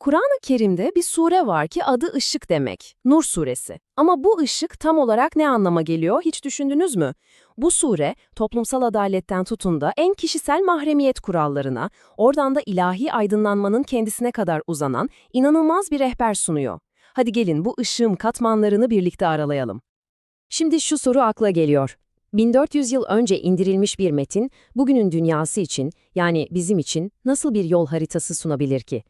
Kur'an-ı Kerim'de bir sure var ki adı ışık demek, Nur suresi. Ama bu ışık tam olarak ne anlama geliyor hiç düşündünüz mü? Bu sure toplumsal adaletten tutun da en kişisel mahremiyet kurallarına, oradan da ilahi aydınlanmanın kendisine kadar uzanan inanılmaz bir rehber sunuyor. Hadi gelin bu ışığın katmanlarını birlikte aralayalım. Şimdi şu soru akla geliyor. 1400 yıl önce indirilmiş bir metin, bugünün dünyası için, yani bizim için nasıl bir yol haritası sunabilir ki?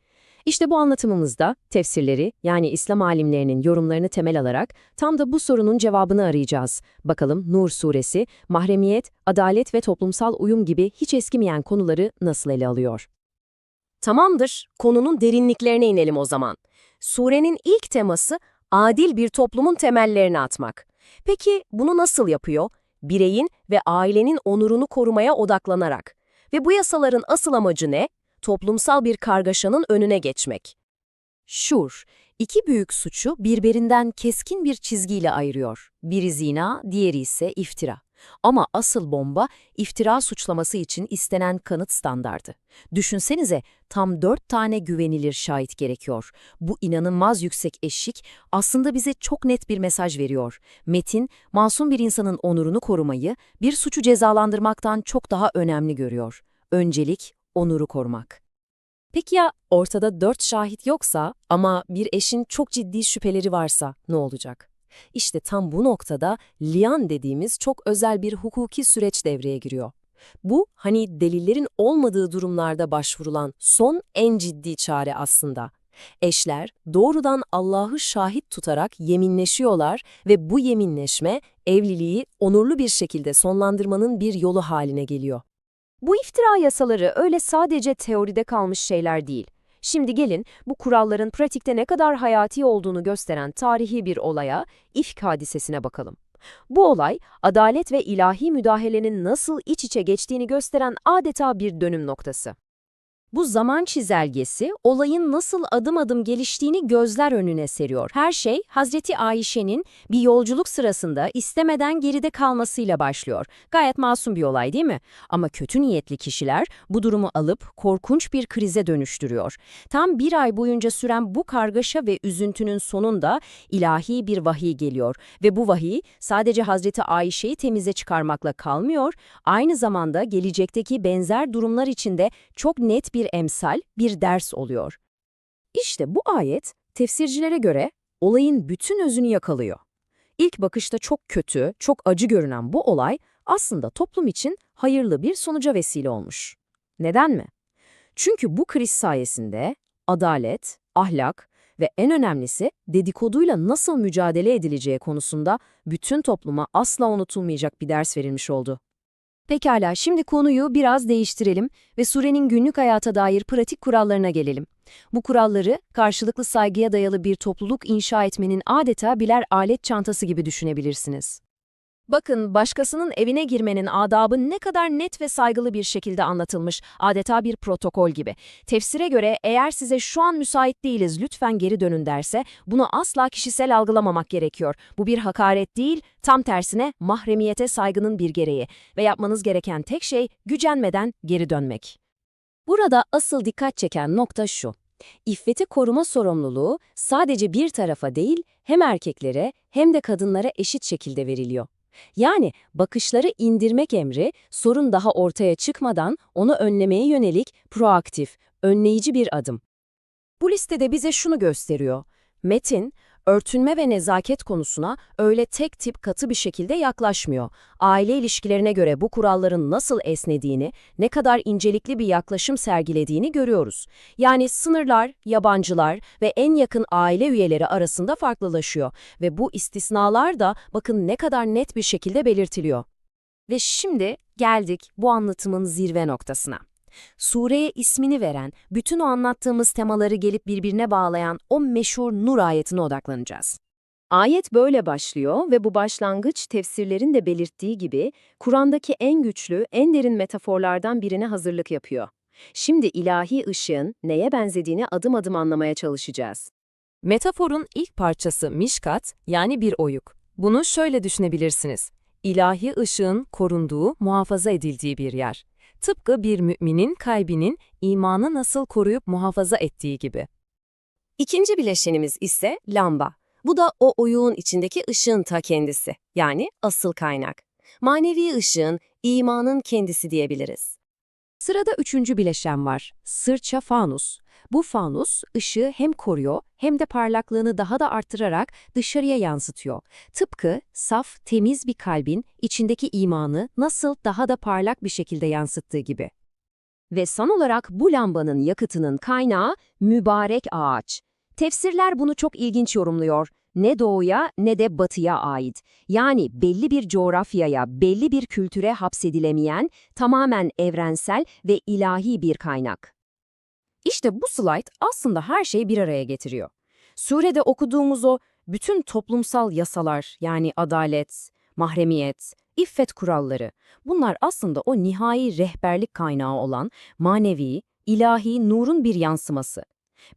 İşte bu anlatımımızda tefsirleri, yani İslam alimlerinin yorumlarını temel alarak tam da bu sorunun cevabını arayacağız. Bakalım Nur suresi, mahremiyet, adalet ve toplumsal uyum gibi hiç eskimeyen konuları nasıl ele alıyor? Tamamdır, konunun derinliklerine inelim o zaman. Surenin ilk teması adil bir toplumun temellerini atmak. Peki bunu nasıl yapıyor? Bireyin ve ailenin onurunu korumaya odaklanarak. Ve bu yasaların asıl amacı ne? Toplumsal bir kargaşanın önüne geçmek. Şur, iki büyük suçu birbirinden keskin bir çizgiyle ayırıyor. Biri zina, diğeri ise iftira. Ama asıl bomba iftira suçlaması için istenen kanıt standardı. Düşünsenize tam dört tane güvenilir şahit gerekiyor. Bu inanılmaz yüksek eşik aslında bize çok net bir mesaj veriyor. Metin, masum bir insanın onurunu korumayı bir suçu cezalandırmaktan çok daha önemli görüyor. Öncelik onuru korumak. Peki ya ortada dört şahit yoksa ama bir eşin çok ciddi şüpheleri varsa ne olacak? İşte tam bu noktada lian dediğimiz çok özel bir hukuki süreç devreye giriyor. Bu hani delillerin olmadığı durumlarda başvurulan son en ciddi çare aslında. Eşler doğrudan Allah'ı şahit tutarak yeminleşiyorlar ve bu yeminleşme evliliği onurlu bir şekilde sonlandırmanın bir yolu haline geliyor. Bu iftira yasaları öyle sadece teoride kalmış şeyler değil. Şimdi gelin bu kuralların pratikte ne kadar hayati olduğunu gösteren tarihi bir olaya, ifk hadisesine bakalım. Bu olay, adalet ve ilahi müdahalenin nasıl iç içe geçtiğini gösteren adeta bir dönüm noktası. Bu zaman çizelgesi, olayın nasıl adım adım geliştiğini gözler önüne seriyor. Her şey, Hazreti Ayşe'nin bir yolculuk sırasında istemeden geride kalmasıyla başlıyor. Gayet masum bir olay değil mi? Ama kötü niyetli kişiler bu durumu alıp korkunç bir krize dönüştürüyor. Tam bir ay boyunca süren bu kargaşa ve üzüntünün sonunda ilahi bir vahiy geliyor. Ve bu vahiy sadece Hazreti Ayşe'yi temize çıkarmakla kalmıyor, aynı zamanda gelecekteki benzer durumlar içinde çok net bir bir emsal, bir ders oluyor. İşte bu ayet, tefsircilere göre olayın bütün özünü yakalıyor. İlk bakışta çok kötü, çok acı görünen bu olay aslında toplum için hayırlı bir sonuca vesile olmuş. Neden mi? Çünkü bu kriz sayesinde adalet, ahlak ve en önemlisi dedikoduyla nasıl mücadele edileceği konusunda bütün topluma asla unutulmayacak bir ders verilmiş oldu. Pekala, şimdi konuyu biraz değiştirelim ve surenin günlük hayata dair pratik kurallarına gelelim. Bu kuralları karşılıklı saygıya dayalı bir topluluk inşa etmenin adeta birer alet çantası gibi düşünebilirsiniz. Bakın başkasının evine girmenin adabı ne kadar net ve saygılı bir şekilde anlatılmış, adeta bir protokol gibi. Tefsire göre eğer size şu an müsait değiliz lütfen geri dönün derse bunu asla kişisel algılamamak gerekiyor. Bu bir hakaret değil, tam tersine mahremiyete saygının bir gereği ve yapmanız gereken tek şey gücenmeden geri dönmek. Burada asıl dikkat çeken nokta şu. İffeti koruma sorumluluğu sadece bir tarafa değil hem erkeklere hem de kadınlara eşit şekilde veriliyor. Yani bakışları indirmek emri sorun daha ortaya çıkmadan onu önlemeye yönelik proaktif, önleyici bir adım. Bu listede bize şunu gösteriyor. Metin, örtünme ve nezaket konusuna öyle tek tip katı bir şekilde yaklaşmıyor. Aile ilişkilerine göre bu kuralların nasıl esnediğini, ne kadar incelikli bir yaklaşım sergilediğini görüyoruz. Yani sınırlar, yabancılar ve en yakın aile üyeleri arasında farklılaşıyor ve bu istisnalar da bakın ne kadar net bir şekilde belirtiliyor. Ve şimdi geldik bu anlatımın zirve noktasına. Sureye ismini veren, bütün o anlattığımız temaları gelip birbirine bağlayan o meşhur Nur ayetine odaklanacağız. Ayet böyle başlıyor ve bu başlangıç tefsirlerin de belirttiği gibi Kur'an'daki en güçlü, en derin metaforlardan birine hazırlık yapıyor. Şimdi ilahi ışığın neye benzediğini adım adım anlamaya çalışacağız. Metaforun ilk parçası mişkat yani bir oyuk. Bunu şöyle düşünebilirsiniz. İlahi ışığın korunduğu, muhafaza edildiği bir yer. Tıpkı bir müminin kalbinin imanı nasıl koruyup muhafaza ettiği gibi. İkinci bileşenimiz ise lamba. Bu da o oyuğun içindeki ışığın ta kendisi, yani asıl kaynak. Manevi ışığın, imanın kendisi diyebiliriz. Sırada üçüncü bileşen var. Sırça fanus. Bu fanus ışığı hem koruyor hem de parlaklığını daha da arttırarak dışarıya yansıtıyor. Tıpkı saf, temiz bir kalbin içindeki imanı nasıl daha da parlak bir şekilde yansıttığı gibi. Ve son olarak bu lambanın yakıtının kaynağı mübarek ağaç. Tefsirler bunu çok ilginç yorumluyor. Ne doğuya ne de batıya ait. Yani belli bir coğrafyaya, belli bir kültüre hapsedilemeyen, tamamen evrensel ve ilahi bir kaynak. İşte bu slide aslında her şeyi bir araya getiriyor. Surede okuduğumuz o bütün toplumsal yasalar yani adalet, mahremiyet, iffet kuralları bunlar aslında o nihai rehberlik kaynağı olan manevi, ilahi nurun bir yansıması.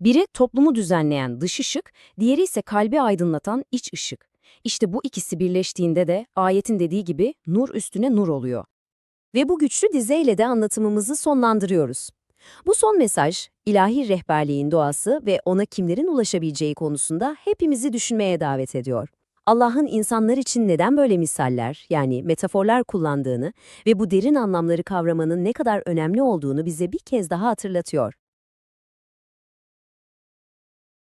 Biri toplumu düzenleyen dış ışık, diğeri ise kalbi aydınlatan iç ışık. İşte bu ikisi birleştiğinde de ayetin dediği gibi nur üstüne nur oluyor. Ve bu güçlü dizeyle de anlatımımızı sonlandırıyoruz. Bu son mesaj, ilahi rehberliğin doğası ve ona kimlerin ulaşabileceği konusunda hepimizi düşünmeye davet ediyor. Allah'ın insanlar için neden böyle misaller, yani metaforlar kullandığını ve bu derin anlamları kavramanın ne kadar önemli olduğunu bize bir kez daha hatırlatıyor.